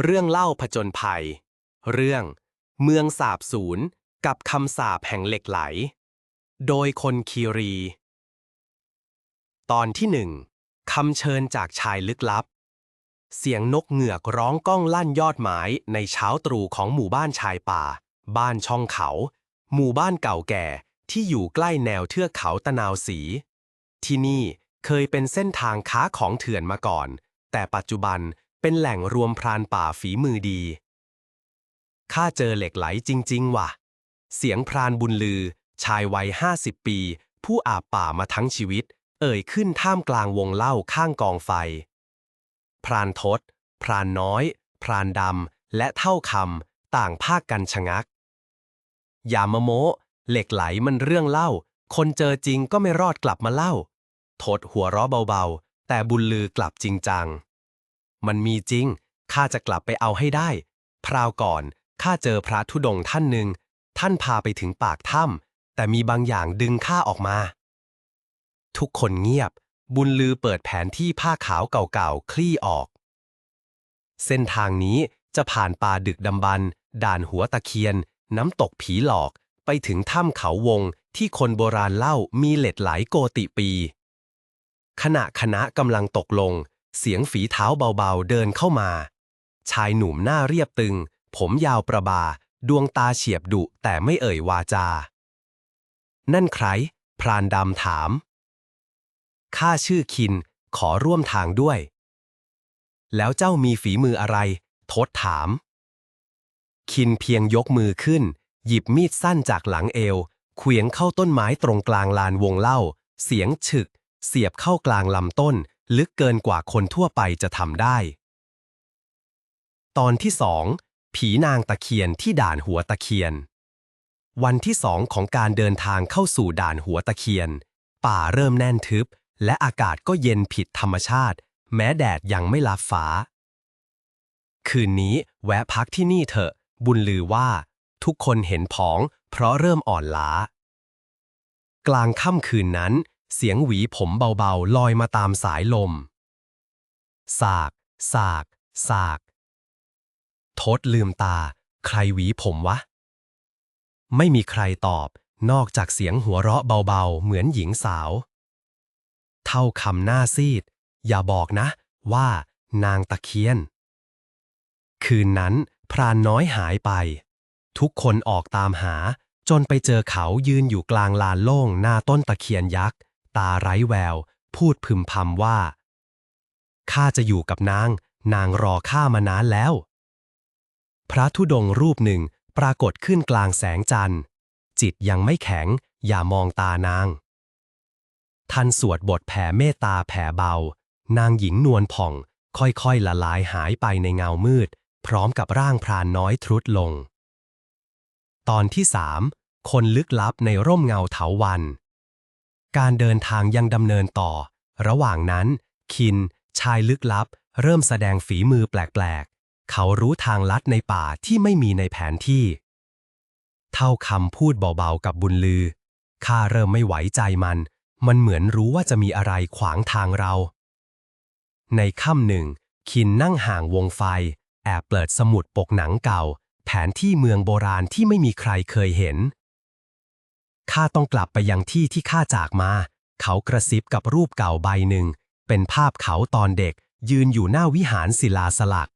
เรื่องเล่าผจญภัย เรื่อง เมืองสาบสูญกับคำสาปแห่งเหล็กไหล โดยคนคีรี ตอนที่หนึ่งคำเชิญจากชายลึกลับ เสียงนกเหงือกร้องก้องลั่นยอดไม้ในเช้าตรู่ของหมู่บ้านชายป่า บ้านช่องเขา หมู่บ้านเก่าแก่ที่อยู่ใกล้แนวเทือกเขาตะนาวสี ที่นี่เคยเป็นเส้นทางค้าของเถื่อนมาก่อน แต่ปัจจุบัน เป็นแหล่งรวมพรานป่าฝีมือดี ข้าเจอเหล็กไหลจริง ๆ ว่ะ เสียงพรานบุญลือ ชายวัยห้าสิบปี ผู้อาบป่ามาทั้งชีวิต เอ่ยขึ้นท่ามกลางวงเล่าข้างกองไฟ พรานทศ พรานน้อย พรานดำ และเท่าคำต่างภาคกันชะงัก อย่ามาโม้เหล็กไหลมันเรื่องเล่า คนเจอจริงก็ไม่รอดกลับมาเล่าทศหัวเราะเบาๆ แต่บุญลือกลับจริงจัง มันมีจริง ข้าจะกลับไปเอาให้ได้ พราวก่อน ข้าเจอพระธุดงค์ท่านหนึ่ง ท่านพาไปถึงปากถ้ำแต่มีบางอย่างดึงข้าออกมา ทุกคนเงียบ บุญลือเปิดแผนที่ผ้าขาวเก่าๆ คลี่ออก เส้นทางนี้จะผ่านป่าดึกดำบรรด่านหัวตะเคียน น้ำตกผีหลอก ไปถึงถ้ำเขาวงที่คนโบราณเล่ามีเหล็ดไหลโกติปี ขณะคณะกำลังตกลง เสียงฝีเท้าเบาๆเดินเข้ามา ชายหนุ่มหน้าเรียบตึง ผมยาวประบา ดวงตาเฉียบดุแต่ไม่เอ่ยวาจา นั่นใคร พรานดำถาม ข้าชื่อคิน ขอร่วมทางด้วย แล้วเจ้ามีฝีมืออะไร ทศถาม คินเพียงยกมือขึ้น หยิบมีดสั้นจากหลังเอวเขวียงเข้าต้นไม้ตรงกลางลานวงเล่า เสียงฉึก เสียบเข้ากลางลำต้น ลึกเกินกว่าคนทั่วไปจะทำได้ ตอนที่สองผีนางตะเคียนที่ด่านหัวตะเคียน วันที่สองของการเดินทางเข้าสู่ด่านหัวตะเคียน ป่าเริ่มแน่นทึบ และอากาศก็เย็นผิดธรรมชาติ แม้แดดยังไม่ลับฟ้า คืนนี้แวะพักที่นี่เถอะ บุญลือว่า ทุกคนเห็นผอง เพราะเริ่มอ่อนล้า กลางค่ำคืนนั้น เสียงหวีผมเบาๆ ลอยมาตามสายลม สาก สาก สาก ทศลืมตา ใครหวีผมวะ ไม่มีใครตอบ นอกจากเสียงหัวเราะเบาๆ เหมือนหญิงสาว เท่าคำหน้าซีด อย่าบอกนะ ว่านางตะเคียน คืนนั้นพรานน้อยหายไป ทุกคนออกตามหาจนไปเจอเขายืนอยู่กลางลานโล่งหน้าต้นตะเคียนยักษ์ ตาไร้แวว พูดพึมพำว่า ข้าจะอยู่กับนาง นางรอข้ามานานแล้ว พระธุดงค์รูปหนึ่งปรากฏขึ้นกลางแสงจันทร์ จิตยังไม่แข็ง อย่ามองตานาง ท่านสวดบทแผ่เมตตาแผ่เบา นางหญิงนวลผ่อง ค่อยๆละลายหายไปในเงามืด พร้อมกับร่างพรานน้อยทรุดลง ตอนที่สามคนลึกลับในร่มเงาเถาวัน การเดินทางยังดำเนินต่อ ระหว่างนั้น คิน ชายลึกลับ เริ่มแสดงฝีมือแปลกๆ เขารู้ทางลัดในป่าที่ไม่มีในแผนที่ เท่าคำพูดเบาๆกับบุญลือ ข้าเริ่มไม่ไหวใจมัน มันเหมือนรู้ว่าจะมีอะไรขวางทางเรา ในค่ำหนึ่ง คินนั่งห่างวงไฟ แอบเปิดสมุดปกหนังเก่า แผนที่เมืองโบราณที่ไม่มีใครเคยเห็น ข้าต้องกลับไปยังที่ที่ข้าจากมา เขากระซิบกับรูปเก่าใบหนึ่ง เป็นภาพเขาตอนเด็ก ยืนอยู่หน้าวิหารศิลาสลัก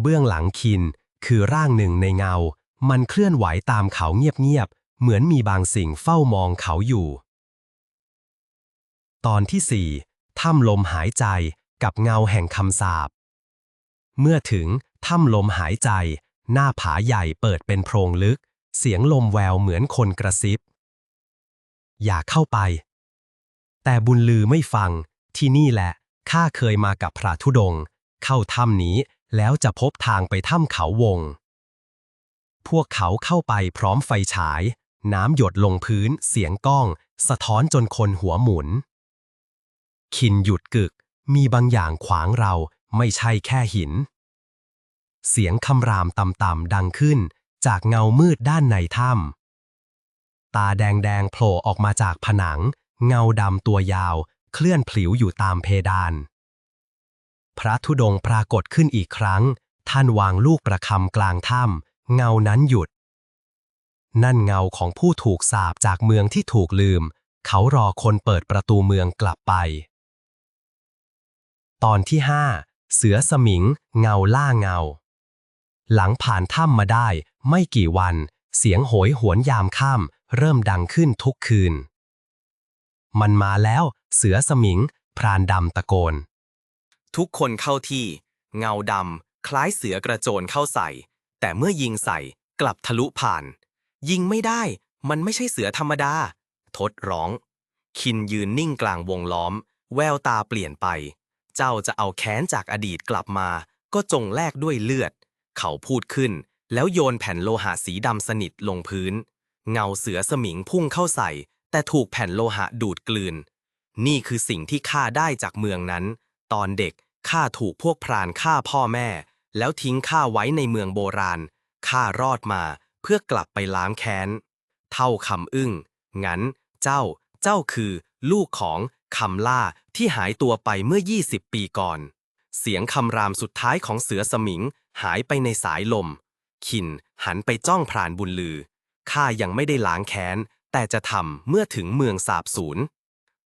เบื้องหลังคิน คือร่างหนึ่งในเงา มันเคลื่อนไหวตามเขาเงียบๆ เหมือนมีบางสิ่งเฝ้ามองเขาอยู่ ตอนที่สี่ถ้ำลมหายใจกับเงาแห่งคำสาปเมื่อถึงถ้ำลมหายใจ หน้าผาใหญ่เปิดเป็นโพรงลึก เสียงลมแววเหมือนคนกระซิบ อย่าเข้าไป แต่บุญลือไม่ฟัง ที่นี่แหละ ข้าเคยมากับพระธุดง เข้าถ้ำนี้แล้วจะพบทางไปถ้ำเขาวง พวกเขาเข้าไปพร้อมไฟฉาย น้ำหยดลงพื้นเสียงก้อง สะท้อนจนคนหัวหมุน คินหยุดกึก มีบางอย่างขวางเราไม่ใช่แค่หิน เสียงคำรามต่ำๆดังขึ้น จากเงามืดด้านในถ้ำตาแดงๆโผล่ออกมาจากผนัง เงาดำตัวยาว เคลื่อนผิวอยู่ตามเพดานพพระธุดงค์ปรากฏขึ้นอีกครั้ง ท่านวางลูกประคำกลางถ้ำเงานั้นหยุด นั่นเงาของผู้ถูกสาปจากเมืองที่ถูกลืม เขารอคนเปิดประตูเมืองกลับไป ตอนที่ห้าเสือสมิง เงาล่าเงา หลังผ่านถ้ำมาได้ ไม่กี่วัน เสียงโหยหวนยามค่ำเริ่มดังขึ้นทุกคืน มันมาแล้ว เสือสมิง พรานดำตะโกน ทุกคนเข้าที่ เงาดำคล้ายเสือกระโจนเข้าใส่ แต่เมื่อยิงใส่กลับทะลุผ่าน ยิงไม่ได้ มันไม่ใช่เสือธรรมดา ทดร้อง คินยืนนิ่งกลางวงล้อม แววตาเปลี่ยนไป เจ้าจะเอาแค้นจากอดีตกลับมา ก็จงแลกด้วยเลือด เขาพูดขึ้น แล้วโยนแผ่นโลหะสีดำสนิทลงพื้น เงาเสือสมิงพุ่งเข้าใส่ แต่ถูกแผ่นโลหะดูดกลืน นี่คือสิ่งที่ข้าได้จากเมืองนั้น ตอนเด็กข้าถูกพวกพรานฆ่าพ่อแม่ แล้วทิ้งข้าไว้ในเมืองโบราณข้ารอดมาเพื่อกลับไปล้างแค้น เท่าคำอึ้ง งั้น เจ้า เจ้าคือ ลูกของคำล่าที่หายตัวไปเมื่อ 20 ปีก่อน เสียงคำรามสุดท้ายของเสือสมิงหายไปในสายลม คินหันไปจ้องพรานบุญลือ ข้ายังไม่ได้ล้างแค้น แต่จะทำเมื่อถึงเมืองสาบสูญ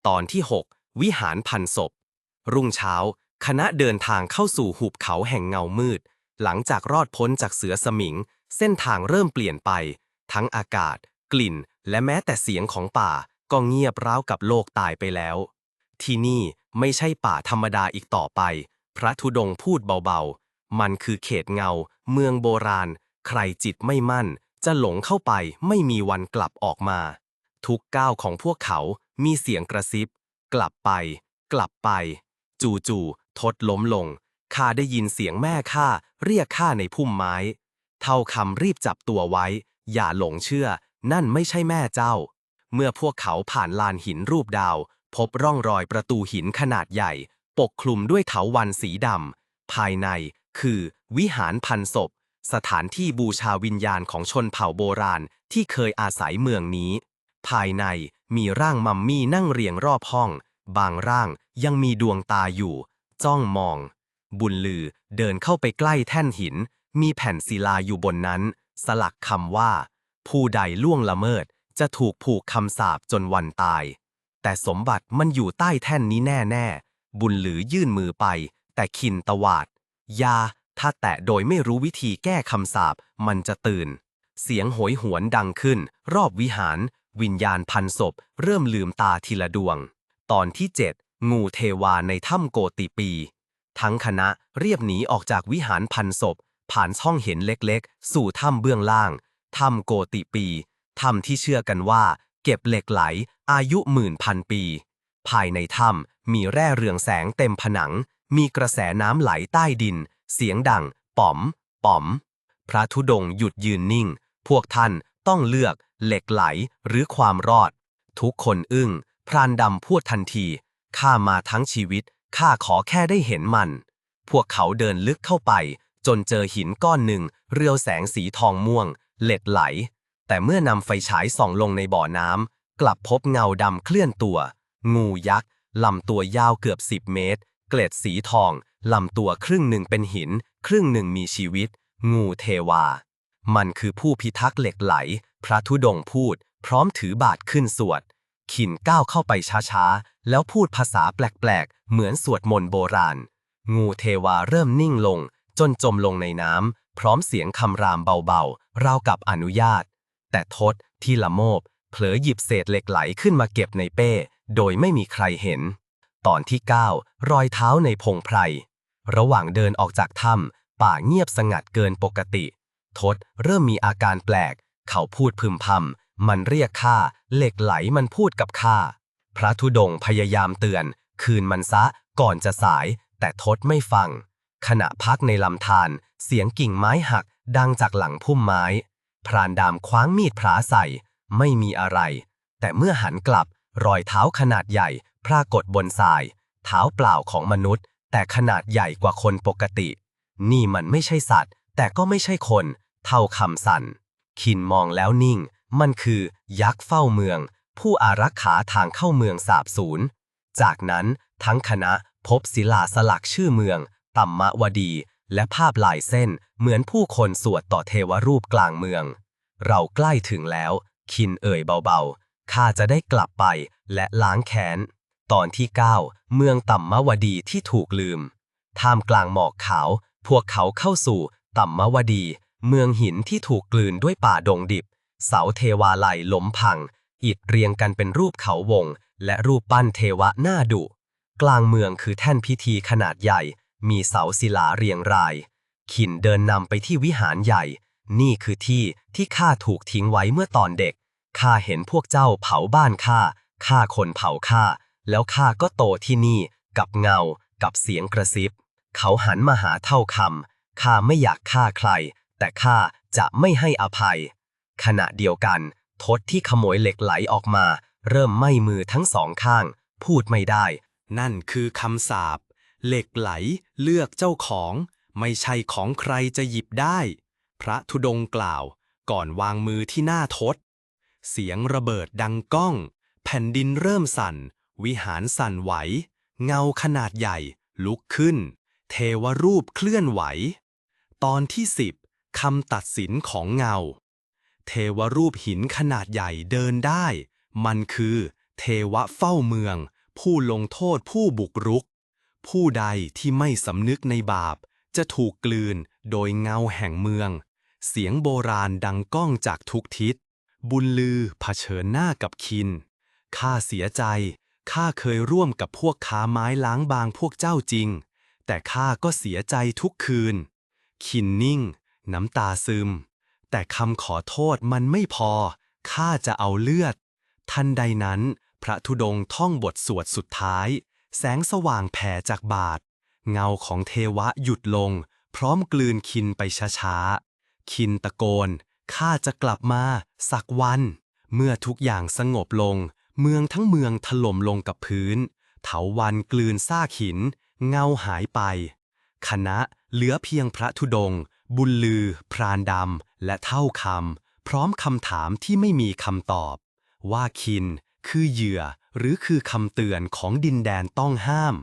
ตอนที่ 6 วิหารพันศพ รุ่งเช้า คณะเดินทางเข้าสู่หุบเขาแห่งเงามืด หลังจากรอดพ้นจากเสือสมิง เส้นทางเริ่มเปลี่ยนไป ทั้งอากาศ กลิ่น และแม้แต่เสียงของป่า ก็เงียบร้าวกับโลกตายไปแล้ว ที่นี่ไม่ใช่ป่าธรรมดาอีกต่อไป พระธุดงพูดเบาๆ มันคือเขตเงา เมืองโบราณ ใครจิตไม่มั่น จะหลงเข้าไปไม่มีวันกลับออกมา ทุกก้าวของพวกเขามีเสียงกระซิบ กลับไป กลับไป จู่ๆทดล้มลงข้าได้ยินเสียงแม่ข้าเรียกข้าในพุ่มไม้ เท่าคำรีบจับตัวไว้ อย่าหลงเชื่อ นั่นไม่ใช่แม่เจ้า เมื่อพวกเขาผ่านลานหินรูปดาว พบร่องรอยประตูหินขนาดใหญ่ ปกคลุมด้วยเถาวันสีดำภายในคือวิหารพันศพ สถานที่บูชาวิญญาณของชนเผ่าโบราณที่เคยอาศัยเมืองนี้ ภายในมีร่างมัมมี่นั่งเรียงรอบห้อง บางร่างยังมีดวงตาอยู่ จ้องมอง บุญลือเดินเข้าไปใกล้แท่นหิน มีแผ่นศิลาอยู่บนนั้น สลักคำว่า ผู้ใดล่วงละเมิดจะถูกผูกคำสาปจนวันตาย แต่สมบัติมันอยู่ใต้แท่นนี้แน่ๆบุญหลือยื่นมือไป แต่คินตวาด ยา ถ้าแตะโดยไม่รู้วิธีแก้คำสาปมันจะตื่น เสียงโหยหวนดังขึ้น รอบวิหาร วิญญาณพันศพ เริ่มลืมตาทีละดวง ตอนที่ 7 งูเทวาในถ้ำโกติปี ทั้งคณะเรียบหนีออกจากวิหารพันศพ ผ่านช่องเห็นเล็กๆ สู่ถ้ำเบื้องล่าง ถ้ำโกติปีถ้ำที่เชื่อกันว่า เก็บเหล็กไหล อายุหมื่นพันปี ภายในถ้ำมีแร่เรืองแสงเต็มผนัง มีกระแสน้ำไหลใต้ดิน เสียงดัง ป๋อม ป๋อม พระธุดงค์หยุดยืนนิ่ง พวกท่านต้องเลือกเหล็กไหลหรือความรอด ทุกคนอึ้ง พรานดำพูดทันที ข้ามาทั้งชีวิต ข้าขอแค่ได้เห็นมัน พวกเขาเดินลึกเข้าไป จนเจอหินก้อนหนึ่ง เรียวแสงสีทองม่วง เหล็ดไหล แต่เมื่อนำไฟฉายส่องลงในบ่อน้ำกลับพบเงาดำเคลื่อนตัว งูยักษ์ลำตัวยาวเกือบ10เมตร เกล็ดสีทอง ลำตัวครึ่งหนึ่งเป็นหิน ครึ่งหนึ่งมีชีวิต งูเทวา มันคือผู้พิทักษ์เหล็กไหล พระธุดงพูด พร้อมถือบาทขึ้นสวด ขินก้าวเข้าไปช้าๆ แล้วพูดภาษาแปลกๆ เหมือนสวดมนต์โบราณ งูเทวาเริ่มนิ่งลง จนจมลงในน้ำ พร้อมเสียงคำรามเบาๆ ราวกับอนุญาต แต่ทศที่ละโมบเผลอหยิบเศษเหล็กไหลขึ้นมาเก็บในเป้ โดยไม่มีใครเห็น ตอนที่ 9 รอยเท้าในพงไพร ระหว่างเดินออกจากถ้ำป่าเงียบสงัดเกินปกติ ทศเริ่มมีอาการแปลก เขาพูดพึมพำ มันเรียกข้า เหล็กไหลมันพูดกับข้า พระธุดงพยายามเตือน คืนมันซะ ก่อนจะสาย แต่ทศไม่ฟัง ขณะพักในลำธาร เสียงกิ่งไม้หัก ดังจากหลังพุ่มไม้ พรานดามคว้างมีดพระใส่ ไม่มีอะไร แต่เมื่อหันกลับ รอยเท้าขนาดใหญ่ ปรากฏบนทราย เท้าเปล่าของมนุษย์ แต่ขนาดใหญ่กว่าคนปกติ นี่มันไม่ใช่สัตว์ แต่ก็ไม่ใช่คน เท่าคำสั่น คินมองแล้วนิ่ง มันคือ ยักษ์เฝ้าเมือง ผู้อารักขาทางเข้าเมืองสาบสูญจากนั้นทั้งคณะพบศิลาสลักชื่อเมืองตัมมวดี และภาพลายเส้นเหมือนผู้คนสวดต่อเทวรูปกลางเมือง เราใกล้ถึงแล้ว คินเอ่ยเบาๆข้าจะได้กลับไปและล้างแค้น ตอนที่ 9 เมืองตัมมวดีที่ถูกลืม ท่ามกลางหมอกขาว พวกเขาเข้าสู่ตัมมวดี เมืองหินที่ถูกกลืนด้วยป่าดงดิบ เสาเทวาลัยล้มพัง อิฐเรียงกันเป็นรูปเขาวง และรูปปั้นเทวะหน้าดุ กลางเมืองคือแท่นพิธีขนาดใหญ่ มีเสาศิลาเรียงราย ขินเดินนำไปที่วิหารใหญ่ นี่คือที่ที่ข้าถูกทิ้งไว้เมื่อตอนเด็ก ข้าเห็นพวกเจ้าเผาบ้านข้า ข้าคนเผาข้า แล้วข้าก็โตที่นี่กับเงา กับเสียงกระซิบ เขาหันมาหาเท่าคำข้าไม่อยากฆ่าใคร แต่ข้าจะไม่ให้อภัย ขณะเดียวกัน ทศที่ขโมยเหล็กไหลออกมา เริ่มไหม้มือทั้งสองข้าง พูดไม่ได้ นั่นคือคำสาปเหล็กไหลเลือกเจ้าของ ไม่ใช่ของใครจะหยิบได้ พระธุดงกล่าว ก่อนวางมือที่หน้าทศ เสียงระเบิดดังก้อง แผ่นดินเริ่มสั่น วิหารสั่นไหว เงาขนาดใหญ่ ลุกขึ้น เทวรูปเคลื่อนไหว ตอนที่สิบคำตัดสินของเงา เทวรูปหินขนาดใหญ่เดินได้ มันคือ เทวะเฝ้าเมือง ผู้ลงโทษผู้บุกรุก ผู้ใดที่ไม่สำนึกในบาป จะถูกกลืนโดยเงาแห่งเมือง เสียงโบราณดังก้องจากทุกทิศ บุญลือเผชิญหน้ากับคิน ข้าเสียใจ ข้าเคยร่วมกับพวกค้าไม้ล้างบางพวกเจ้าจริง แต่ข้าก็เสียใจทุกคืน คินนิ่ง น้ำตาซึม แต่คำขอโทษมันไม่พอ ข้าจะเอาเลือด ทันใดนั้น พระธุดงท่องบทสวดสุดท้าย แสงสว่างแผ่จากบาท เงาของเทวะหยุดลง พร้อมกลืนคินไปช้าๆ คินตะโกน ข้าจะกลับมา สักวัน เมื่อทุกอย่างสงบลง เมืองทั้งเมืองถล่มลงกับพื้น เถาวันกลืนซากหิน เงาหายไป คณะเหลือเพียงพระธุดงค์บุญลือ พรานดำ และเท่าคำ พร้อมคำถามที่ไม่มีคำตอบ ว่าคิน คือเหยื่อ หรือคือคำเตือนของดินแดนต้องห้าม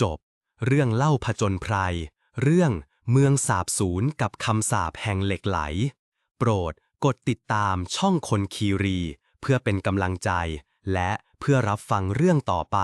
จบ เรื่องเล่าผจญไพร เรื่องเมืองสาบสูญกับคำสาปแห่งเหล็กไหล โปรดกดติดตามช่องคนคีรี เพื่อเป็นกำลังใจ และเพื่อรับฟังเรื่องต่อไป